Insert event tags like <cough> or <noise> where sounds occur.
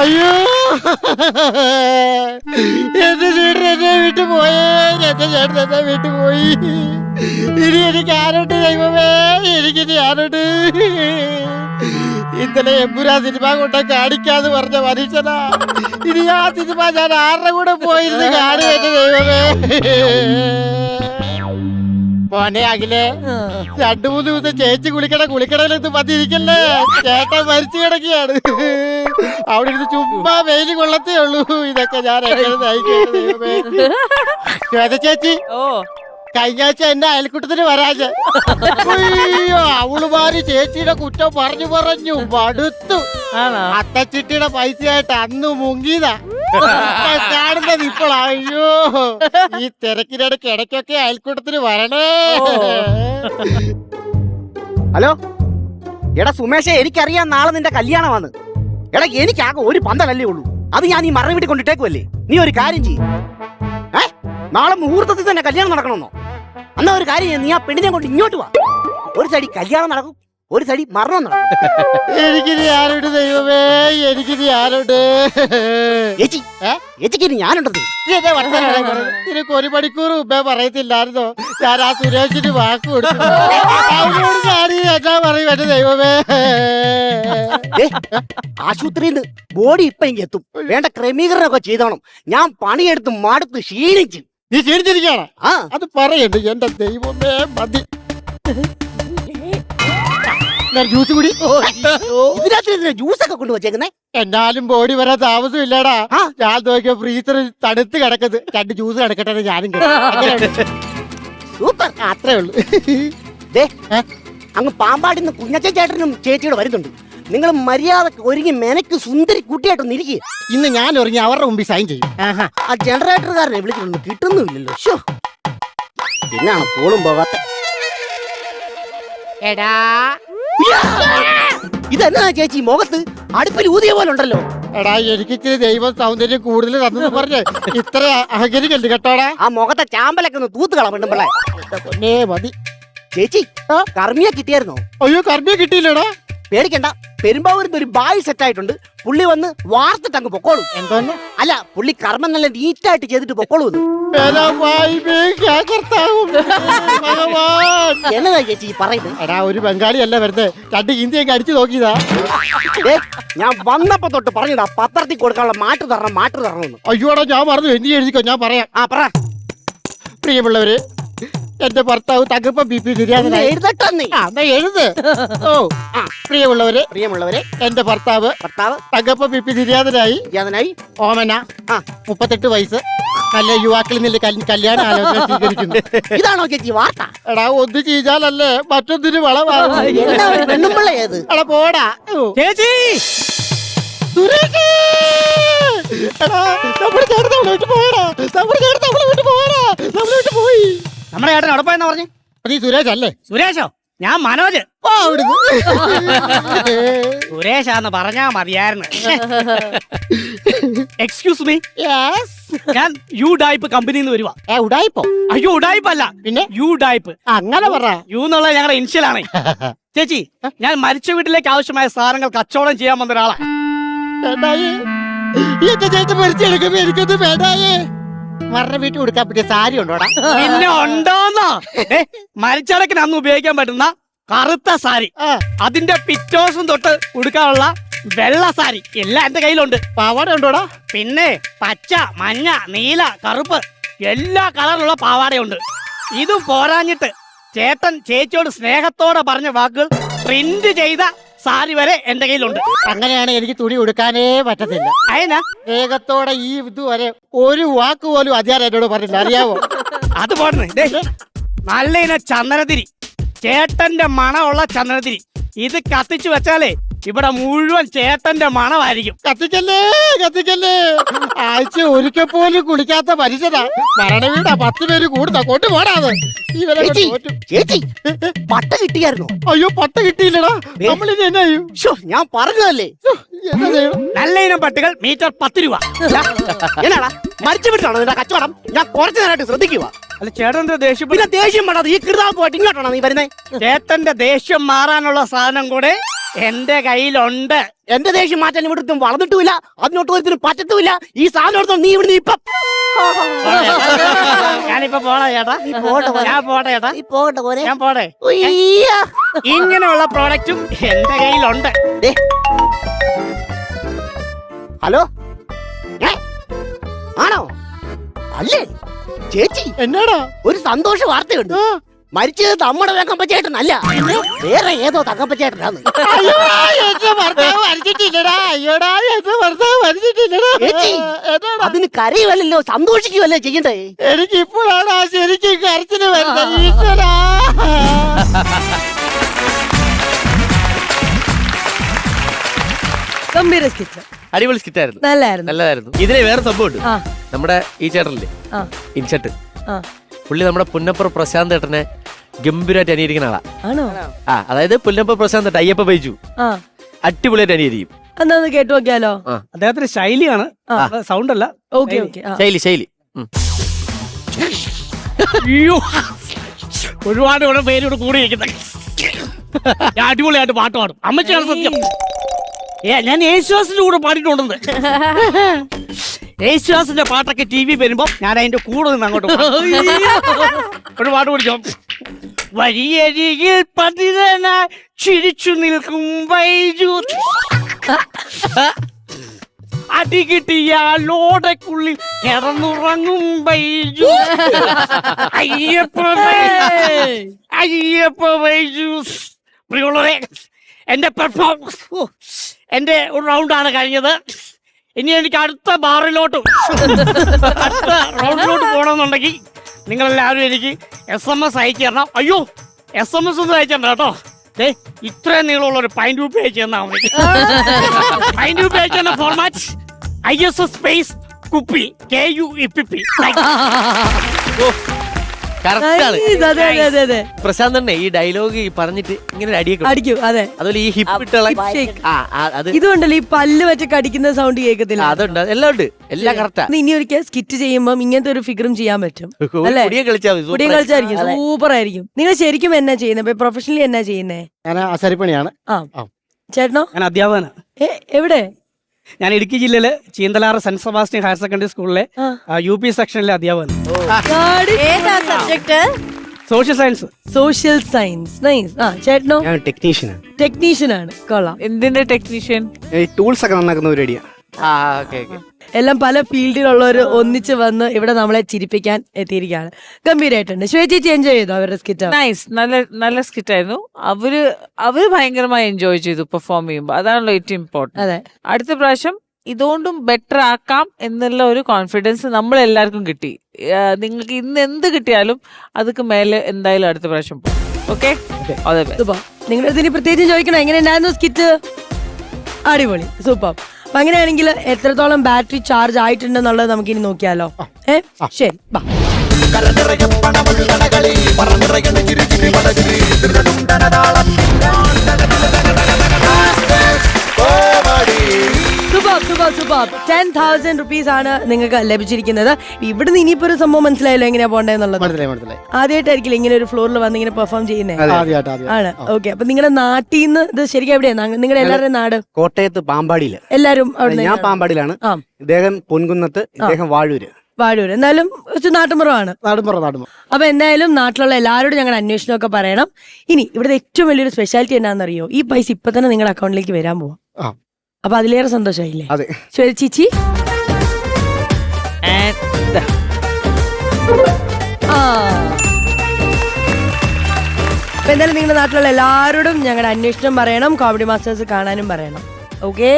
അയ്യോ. എന്റെ ചേട്ടൻ എന്നെ വീട്ടിൽ പോയേ. എന്റെ ചേട്ടൻ എന്നെ വീട്ടിൽ പോയി. ഇനി എനിക്ക് ആരോട്ട് ദൈവമേ. എനിക്കിനി ആരോട്ട് ഇന്നലെ എമ്പുരാ സിനിമ കൊണ്ട് കാണിക്കാന്ന് പറഞ്ഞ മനുഷ്യനാ. ഇനി ആ സിനിമ ഞാൻ ആരുടെ കൂടെ പോയിരുന്ന്? കാണുക എന്റെ ദൈവമേ. മോനെ അഖിലേ രണ്ടു മൂന്ന് ദിവസം ചേച്ചി കുളിക്കട കുളിക്കടയിലെത്ത് പതിയിരിക്കല്ലേ? ചേട്ടൻ മരിച്ചു കിടക്കുകയാണ്. അവിടെ ഇരുന്ന് ചുമ്മാ വെയിൽ കൊള്ളത്തേ ഉള്ളൂ. ഇതൊക്കെ ഞാൻ എങ്ങനെ ചേച്ചി ഓ. കഴിഞ്ഞ ആഴ്ച എന്റെ അയൽക്കൂട്ടത്തിന് വരാജെ അയ്യോ അവളുമാര് ചേച്ചിയുടെ കുറ്റം പറഞ്ഞു പറഞ്ഞു മടുത്തു. അത്തച്ചിട്ടിയുടെ പൈസയായിട്ട് അന്ന് മുങ്ങിയതാ. കാണുന്നത് ഇപ്പോൾ. അയ്യോ ഈ തിരക്കിനിടയ്ക്ക് ഇടയ്ക്കൊക്കെ അയൽക്കൂട്ടത്തിന് വരണേ. ഹലോ? എടാ സുമേഷേ എനിക്കറിയാം നാളെ നിന്റെ കല്യാണമാണ്. എടാ എനിക്കാകെ ഒരു പന്തലല്ലേ ഉള്ളൂ. അത് ഞാൻ ഈ മറ വീട്ടിൽ കൊണ്ടിട്ടേക്കുമല്ലേ നീ ഒരു കാര്യം ചെയ്യും. ഏ? നാളെ മുഹൂർത്തത്തിൽ തന്നെ കല്യാണം നടക്കണമെന്നോ? അന്നാ ഒരു കാര്യം നീ ആ പെണ്ണിനെ കൊണ്ട് ഇങ്ങോട്ട് വാ. ഒരു സൈഡിൽ കല്യാണം നടക്കും. ഒരു തടി മറന്നു എനിക്കിത് എനിക്കിനി ആരോട് ദൈവമേ? എനിക്കിനി ആരോട്? ചേച്ചി ഞാനുണ്ടത്. നിനക്ക് ഒരു മണിക്കൂർ മുമ്പേ പറയത്തില്ലായിരുന്നോ? ഞാൻ ആ സുരേഷിന് വാക്ക് കൊടുത്തു. അവനോട് ഞാൻ എന്നാ പറയും എന്റെ ദൈവമേ. ആശുപത്രിയിൽ നിന്ന് ബോഡി ഇപ്പൊ ഇങ്ങ് എത്തും. വേണ്ട ക്രമീകരണമൊക്കെ ചെയ്തോണം. ഞാൻ പണിയെടുത്ത് മടുത്ത് ക്ഷീണിച്ച്. നീ ക്ഷീണിച്ചിരിക്കുകയാണ്? ആ. അത് പറയണ്ട് എന്റെ ദൈവമേ മതി. ജ്യൂസ് കുടി? ഇതിനകത്ത് ജ്യൂസൊക്കെ കൊണ്ടുവച്ചേക്കുന്നേ എന്നാലും ബോഡി വരാൻ താമസം ഇല്ലടാ. ഞാൻ നോക്കിയ ഫ്രീസർ തണുത്ത് കിടക്കുന്നത്. രണ്ട് ജ്യൂസ് കിടക്കട്ടെ ഞാനും. സൂപ്പർ അത്രേ ഉള്ളൂ? അങ്ങ് പാമ്പാടിന്ന് കുഞ്ഞച്ചൻ ചേട്ടനും ചേച്ചിയോട് വരുന്നുണ്ട്. നിങ്ങൾ മര്യാദ ഒരുങ്ങി മെനക്ക് സുന്ദരി കുട്ടിയായിട്ടൊന്ന് ഇരിക്കുക ഇന്ന് ഞാൻ ഒരുങ്ങി അവരുടെ മുമ്പിൽ സൈൻ ചെയ്യും. ആഹാ. ആ ജനറേറ്ററുകാരനെ വിളിച്ചിട്ടൊന്നും കിട്ടുന്നുമില്ലല്ലോ. ഷോ പിന്നാണ് പോളും പോകാത്ത. എടാ ഇതെന്നാ ചേച്ചി? മുഖത്ത് അടുപ്പിൽ ഊതിയ പോലെ ഉണ്ടല്ലോ എടാ എനിക്ക് ഇച്ചിരി ദൈവ സൗന്ദര്യം കൂടുതൽ തന്നെന്ന് പറഞ്ഞേ ഇത്ര അഹകരിക്കല്ലേ കേട്ടോടാ? ആ മുഖത്തെ ചാമ്പലൊക്കെ ഒന്ന് തൂത്ത് കള പെണ്ണുമ്പളെ എന്റെ പൊന്നേ മതി. ചേച്ചി? കർമ്മിയെ കിട്ടിയായിരുന്നോ? അയ്യോ കർമ്മിയെ കിട്ടിയില്ലടാ? പേടിക്കണ്ട. പെരുമ്പാവൂരിന്ന് ഒരു ബായി സെറ്റ് ആയിട്ടുണ്ട്. പുള്ളി വന്ന് വാർത്തിട്ട് അങ്ങ് പൊക്കോളൂ. എന്തോ അല്ല പുള്ളി കർമ്മം നല്ല നീറ്റായിട്ട് ചെയ്തിട്ട് പൊക്കോളൂ എന്നതാ ചേച്ചി പറയുന്നത്? ഒരു ബംഗാളി അല്ല വരുന്നത് രണ്ട് ഹിന്ദിയൊക്കെ അടിച്ചു നോക്കിയതാ. ഞാൻ വന്നപ്പോ തൊട്ട് പറഞ്ഞതാ പത്രത്തിൽ കൊടുക്കാനുള്ള മാറ്റു തരണം മാറ്റു തരണം അയ്യോടാ ഞാൻ പറഞ്ഞു എന്ത് എഴുതിക്കോ ഞാൻ പറയാം. ആ പറ. പ്രിയമുള്ളവര് എന്റെ ഭർത്താവ് തകർപ്പ ബി പി ആ എന്നാ എഴുത്. ഓ ആ. പ്രിയമുള്ളവര് പ്രിയമുള്ളവരെ. എന്റെ ഭർത്താവ് ഭർത്താവ് തകർപ്പ ബി പി നിര്യാതനായി ഓമന ആ. മുപ്പത്തെട്ട് വയസ്സ്. നല്ല യുവാക്കളിൽ നിന്ന് കല്യാണ ആലോചന സ്വീകരിക്കുന്നു. <laughs> ഇതാണോ ചേച്ചി വാർത്ത? എടാ ഒന്ന് ചെയ്താലല്ലേ മറ്റൊന്നിന് <laughs> എടാ പോടാ. ചേച്ചി! എടാ, നമ്മുടെ ചേട്ടൻ നമ്മളെ വിട്ട് പോയടാ. നമ്മുടെ ചേട്ടൻ നമ്മളെ വിട്ട് പോയടാ. നമ്മളെ വിട്ട് പോയി. നമ്മുടെ ഏട്ടൻ എവിടെ പോയെന്നാ പറഞ്ഞു? നീ സുരേഷ് അല്ലേ? സുരേഷോ? ഞാൻ മനോജ്. പോ അവിടുന്ന്. സുരേഷാന്ന് പറഞ്ഞാ മതിയായിരുന്നു. Excuse me Yes. ഞാൻ യു ഡായ്പ് കമ്പനിയിൽ നിന്ന് വരുവാ. ഏ, ഉഡായിപ്പോ? അയ്യോ ഉഡായ്പ് അല്ല പിന്നെ? യു ഡായ്പ് അങ്ങനെ പറ. യു എന്നുള്ളത് ഞങ്ങളുടെ ഇൻഷ്യലാണ്. ചേച്ചി ഞാൻ മരിച്ച വീട്ടിലേക്ക് ആവശ്യമായ സാധനങ്ങൾ കച്ചവടം ചെയ്യാൻ വന്ന ഒരാളാ. വേണ്ടായേ എന്റെ ചേച്ചി മരിച്ചെടുക്കുമ്പോ എനിക്കൊന്നും വേണ്ടായേ. മരണ വീട്ടിൽ കൊടുക്കാൻ പറ്റിയ സാരി ഉണ്ടോടാ? പിന്നെ ഉണ്ടോന്നോ? മരിച്ചടക്കിന് അന്ന് ഉപയോഗിക്കാൻ പറ്റുന്ന കറുത്ത സാരി. അതിന്റെ പിറ്റോസും തൊട്ട് ഉടുക്കാനുള്ള വെള്ള സാരി. എല്ലാം എന്റെ കയ്യിലുണ്ട്. പാവാട ഉണ്ടോടാ? പിന്നെ പച്ച മഞ്ഞ നീല കറുപ്പ് എല്ലാ കളറിലുള്ള പാവാടയുണ്ട്. ഇതും പോരാഞ്ഞിട്ട് ചേട്ടൻ ചേച്ചിയോട് സ്നേഹത്തോടെ പറഞ്ഞ വാക്കുകൾ പ്രിന്റ് ചെയ്ത സാരി വരെ എന്റെ കയ്യിലുണ്ട്. അങ്ങനെയാണ് എനിക്ക് തുണി ഉടുക്കാനേ പറ്റത്തില്ല. അയനാ വേഗത്തോടെ ഈ ഇതുവരെ ഒരു വാക്ക് പോലും അധ്യാരം എന്നോട് പറഞ്ഞില്ല. അറിയാവോ? അത് പോടണേ ദേ, നല്ല ഇന ചന്ദനത്തിരി. ചേട്ടന്റെ മണമുള്ള ചന്ദനത്തിരി. ഇത് കത്തിച്ചു വെച്ചാലേ ഇവിടെ മുഴുവൻ ചേട്ടന്റെ മണമായിരിക്കും. കത്തിക്കല്ലേ കത്തിക്കല്ലേ. ആഴ്ച ഒരിക്കൽ പോലും കുളിക്കാത്ത മനുഷ്യനാ. മരണ വീടാ പത്ത് പേര് കൂടുന്ന കൊണ്ടു പോടാതെ. ചേച്ചി പട്ട കിട്ടിയായിരുന്നോ? അയ്യോ പട്ട കിട്ടിയില്ലടാ. നമ്മളിത് എന്നാ ഞാൻ പറഞ്ഞതല്ലേ? നല്ല ഇനം പട്ടികൾ മീറ്റർ പത്ത് രൂപ. എന്നാടാ മരിച്ചു വിട്ടാണോ നിന്റെ കച്ചവടം? ഞാൻ കുറച്ചു നേരമായിട്ട് ശ്രദ്ധിക്കുക അല്ല ചേട്ടന്റെ ദേഷ്യം പിന്നെ ദേഷ്യം വേണ്ട ഈ കൃതാവ് പോയിട്ട് ഇങ്ങോട്ടാണോ നീ വരുന്നേ? ചേട്ടന്റെ ദേഷ്യം മാറാനുള്ള സാധനം കൂടെ എന്റെ കയ്യിലുണ്ട്. എന്റെ ദേഷ്യം മാറ്റാൻ ഇവിടുത്തെ വളർന്നിട്ടുമില്ല അതിനോട്ട് ഒരുത്തിനും പറ്റത്തുമില്ല. ഈ സാധനം എടുത്തോ നീ ഇവിടുന്ന് ഇപ്പം. ഞാനിപ്പോ പോടാ ചേട്ടാ. ഞാൻ പോട്ടെ ചേട്ടാ. നീ പോകട്ടെ പോലെ ഞാൻ പോടേ. ഇങ്ങനെയുള്ള പ്രോഡക്റ്റും എന്റെ കയ്യിലുണ്ട്. ദേ. ഹലോ? ആണോ? അല്ലേ? ചേച്ചി എന്നാടാ? ഒരു സന്തോഷ വാർത്തയുണ്ട് മരിച്ചത് നമ്മുടെ തങ്കപ്പച്ചേട്ടനല്ല. വേറെ ഏതോ തങ്കപ്പച്ചേട്ടനാണ് അതിന് കരയുമല്ലോ സന്തോഷിക്കുമല്ലോ ചെയ്യണ്ടേ എനിക്ക് ഇപ്പോഴാണ് ആ ശരിക്കും കരച്ചിന് വരുന്നത്. ഈശ്വരാ. ഗംഭീര സ്കിറ്റ് അടിപൊളി സ്കിറ്റായിരുന്നു നല്ലായിരുന്നു. നല്ലതായിരുന്നു. ഇതിലെ വേറെ സംഭവം ഉണ്ട് നമ്മുടെ ഈ ചേട്ടനില്ലേ? ആ. പുള്ളി നമ്മുടെ പുന്നപ്പുറ പ്രശാന്ത് ഏട്ടനെ ഗംഭീരമായിട്ട് അനിയിരിക്കുന്ന ആളാ. ആണോ? ആ അതായത് പുന്നപ്പുറ പ്രശാന്ത് ഏട്ടൻ അയ്യപ്പ ബൈജു. ആ. അടിപൊളിയായിട്ട് അനിയിരിക്കും കേട്ടു നോക്കിയാലോ? അദ്ദേഹത്തിന്റെ ശൈലിയാണ്. സൗണ്ട് അല്ല ഓക്കെ ഓക്കെ. ശൈലി ശൈലി. ഒരുപാട് ഇവിടെ പേരോട് ഞാൻ അടിപൊളിയായിട്ട് പാട്ട് പാടും. അമ്മച്ചാണ് സത്യം. ഏ ഞാൻ യേശുദാസിന്റെ കൂടെ പാടിയിട്ടുണ്ടെന്ന്. യേശുദാസിന്റെ പാട്ടൊക്കെ ടി വി വരുമ്പോ ഞാൻ അതിന്റെ കൂടെ നിന്ന് അങ്ങോട്ട്. ഒരു പാട്ട് പിടിച്ചോ വഴിയരികിൽ പതിതനായി ചിരിച്ചു നിൽക്കും വൈജു. അടി കിട്ടിയാലോടക്കുള്ളിൽ കിടന്നുറങ്ങും വൈജു. അയ്യപ്പ അയ്യപ്പ വൈജൂസ് പ്രിയുള്ളവരെ എന്റെ പെർഫോമൻസ് എന്റെ ഒരു റൗണ്ടാണ് കഴിഞ്ഞത്. ഇനി എനിക്ക് അടുത്ത ബാറിലോട്ട് അടുത്ത റൗണ്ടിലോട്ട് പോകണമെന്നുണ്ടെങ്കിൽ നിങ്ങളെല്ലാവരും എനിക്ക് എസ് എം എസ് അയച്ചു തരണം അയ്യോ എസ് എം എസ് ഒന്നും അയച്ചു തരണം കേട്ടോ. ദേ ഇത്രയും നീളമുള്ള ഒരു പൈൻ രൂപ അയച്ചു തന്നാൽ മതി. പൈൻ രൂപ അയച്ചു തന്ന format I S S space കുപ്പി K U E P P correct ആണ് അതെ അതെ അതെ അതെ. പ്രശാന്ത് തന്നെ ഈ ഡയലോഗ് പറഞ്ഞിട്ട് ഇങ്ങനെ അടിയൊക്കെ അടിക്കും അതെ. അതുപോലെ ഈ ഹിപ്പ് ഇട്ടുള്ള ഇതുകൊണ്ടല്ലോ ഈ പല്ല് വെച്ച് കടിക്കുന്ന സൗണ്ട് കേൾക്കത്തില്ല. അതുണ്ട് എല്ലാം ഉണ്ട്. എല്ലാം കറക്റ്റാ ഇനി ഒരിക്കൽ സ്കിറ്റ് ചെയ്യുമ്പോൾ ഇങ്ങനത്തെ ഒരു ഫിഗറും ചെയ്യാൻ പറ്റും. അല്ലേ? കുടിയെ കളിച്ചായിരിക്കും സൂപ്പർ ആയിരിക്കും. നിങ്ങൾ ശരിക്കും എന്നാ ചെയ്യുന്നത് പ്രൊഫഷണലി എന്നാ ചെയ്യുന്നേ? ഞാൻ ആശാരിപ്പണിയാണ്. ചേട്ടനോ? ഞാൻ അധ്യാപകനാണ്. എവിടെ? ഞാൻ ഇടുക്കി ജില്ലയിലെ Cheenthalar saint Sebastian higher secondary സ്കൂളിലെ. യു പി സെക്ഷനിലെ അധ്യാപകൻ. Social science. Social science. Nice. ആ ചേട്ടനോ? ഞാൻ ടെക്നീഷ്യനാണ്. ടെക്നീഷ്യൻ ആണ് കൊള്ളാം. എന്തിന്റെ ടെക്നീഷ്യൻ? ഈ ടൂൾസ് ഒക്കെ നന്നാക്കുന്ന ഓക്കെ എല്ലാം പല ഫീൽഡിലുള്ളവർ ഒന്നിച്ച് വന്ന് ഇവിടെ നമ്മളെ ചിരിപ്പിക്കാൻ എത്തിയിരിക്കുകയാണ്. ഗംഭീരമായിട്ടുണ്ട് ശ്വേത ചേച്ചി എൻജോയ് ചെയ്തു അവരുടെ സ്കിറ്റ് നൈസ് നല്ല നല്ല സ്കിറ്റ് ആയിരുന്നു. അവർ അവർ ഭയങ്കരമായി എൻജോയ് ചെയ്തു പെർഫോം ചെയ്യുമ്പോൾ അതാണല്ലോ ഏറ്റവും ഇമ്പോർട്ടന്റ് അതെ. അടുത്ത പ്രാവശ്യം ഇതുകൊണ്ടും ബെറ്റർ ആക്കാം എന്നുള്ള ഒരു കോൺഫിഡൻസ് നമ്മൾ എല്ലാവർക്കും കിട്ടി നിങ്ങൾക്ക് ഇന്ന് എന്ത് കിട്ടിയാലും അതൊക്കെ മേലെ എന്തായാലും അടുത്ത പ്രാവശ്യം പോകും. ഓക്കെ നിങ്ങളുടെ ഇതിന് പ്രത്യേകിച്ചും ചോദിക്കണം? എങ്ങനെ ഉണ്ടായിരുന്നു സ്കിറ്റ് അടിപൊളി. സൂപ്പർ അപ്പൊ അങ്ങനെയാണെങ്കിൽ എത്രത്തോളം ബാറ്ററി ചാർജ് ആയിട്ടുണ്ടെന്നുള്ളത് നമുക്ക് ഇനി നോക്കിയാലോ ഏ? ശരി ബാ. ടെൻ തൗസൻഡ് റുപ്പീസ് ആണ് നിങ്ങൾക്ക് ലഭിച്ചിരിക്കുന്നത്. ഇവിടുന്ന് ഇനിയിപ്പോ ഒരു സംഭവം മനസ്സിലായല്ലോ എങ്ങനെയാ പോണ്ടേന്നുള്ളത് ആദ്യമായിട്ടായിരിക്കില്ല ഇങ്ങനെ ഒരു ഫ്ലോറിൽ വന്ന് ഇങ്ങനെ പെർഫോം ചെയ്യുന്നേ? ആദ്യമായിട്ട് ആദ്യം ആണ് ഓക്കെ അപ്പൊ നിങ്ങളുടെ നാട്ടിൽ നിന്ന് ഇത് ശരിക്കും എവിടെയാണ് നിങ്ങളുടെ എല്ലാവരുടെയും നാട്? കോട്ടയത്ത് പാമ്പാടിയിൽ എല്ലാരും അവിടെ ഞാൻ പാമ്പാടിയിലാണ്. ഇദ്ദേഹം പൊൻകുന്നത്ത് ഇദ്ദേഹം വാഴൂര്. വാഴൂര്. എന്നാലും കുറച്ച് നാട്ടുമ്പുറമാണ്. നാടുമ്പുറം നാടുമ്പുറം അപ്പൊ എന്തായാലും നാട്ടിലുള്ള എല്ലാവരോടും ഞങ്ങളുടെ അന്വേഷണമൊക്കെ പറയണം. ഇനി ഇവിടുത്തെ ഏറ്റവും വലിയൊരു സ്പെഷ്യാലിറ്റി എന്നാണെന്നറിയോ ഈ പൈസ ഇപ്പൊ തന്നെ നിങ്ങളുടെ അക്കൗണ്ടിലേക്ക് വരാൻ പോവാം. അപ്പൊ അതിലേറെ സന്തോഷമായില്ലേ അതെ. ചേച്ചി. ആ. അപ്പൊ എന്തായാലും നിങ്ങളുടെ നാട്ടിലുള്ള എല്ലാവരോടും ഞങ്ങളുടെ അന്വേഷണം പറയണം കോമഡി മാസ്റ്റേഴ്സ് കാണാനും പറയണം. ഓക്കെ